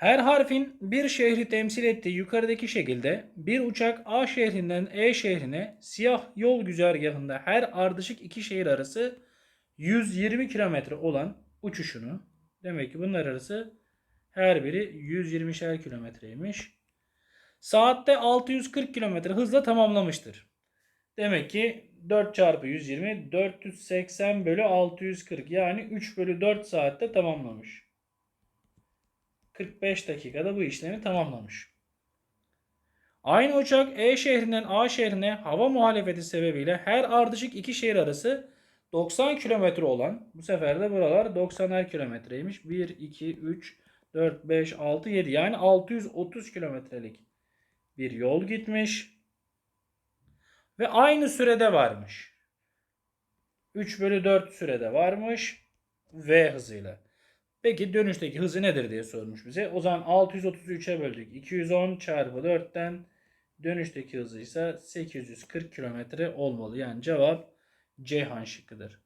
Her harfin bir şehri temsil ettiği yukarıdaki şekilde bir uçak A şehrinden E şehrine siyah yol güzergahında her ardışık iki şehir arası 120 kilometre olan uçuşunu demek ki bunlar arası her biri 120'şer kilometreymiş. Saatte 640 kilometre hızla tamamlamıştır. Demek ki 4 çarpı 120 480 bölü 640 yani 3 bölü 4 saatte tamamlamış. 45 dakikada bu işlemi tamamlamış. Aynı uçak E şehrinden A şehrine hava muhalefeti sebebiyle her ardışık iki şehir arası 90 kilometre olan bu sefer de buralar 90'er kilometreymiş. 1, 2, 3, 4, 5, 6, 7 yani 630 kilometrelik bir yol gitmiş. Ve aynı sürede varmış. 3 bölü 4 sürede varmış. V hızıyla. Peki dönüşteki hızı nedir diye sormuş bize. O zaman 633'e böldük. 210 çarpı 4'ten dönüşteki hızı ise 840 kilometre olmalı. Yani cevap Ceyhan şıkkıdır.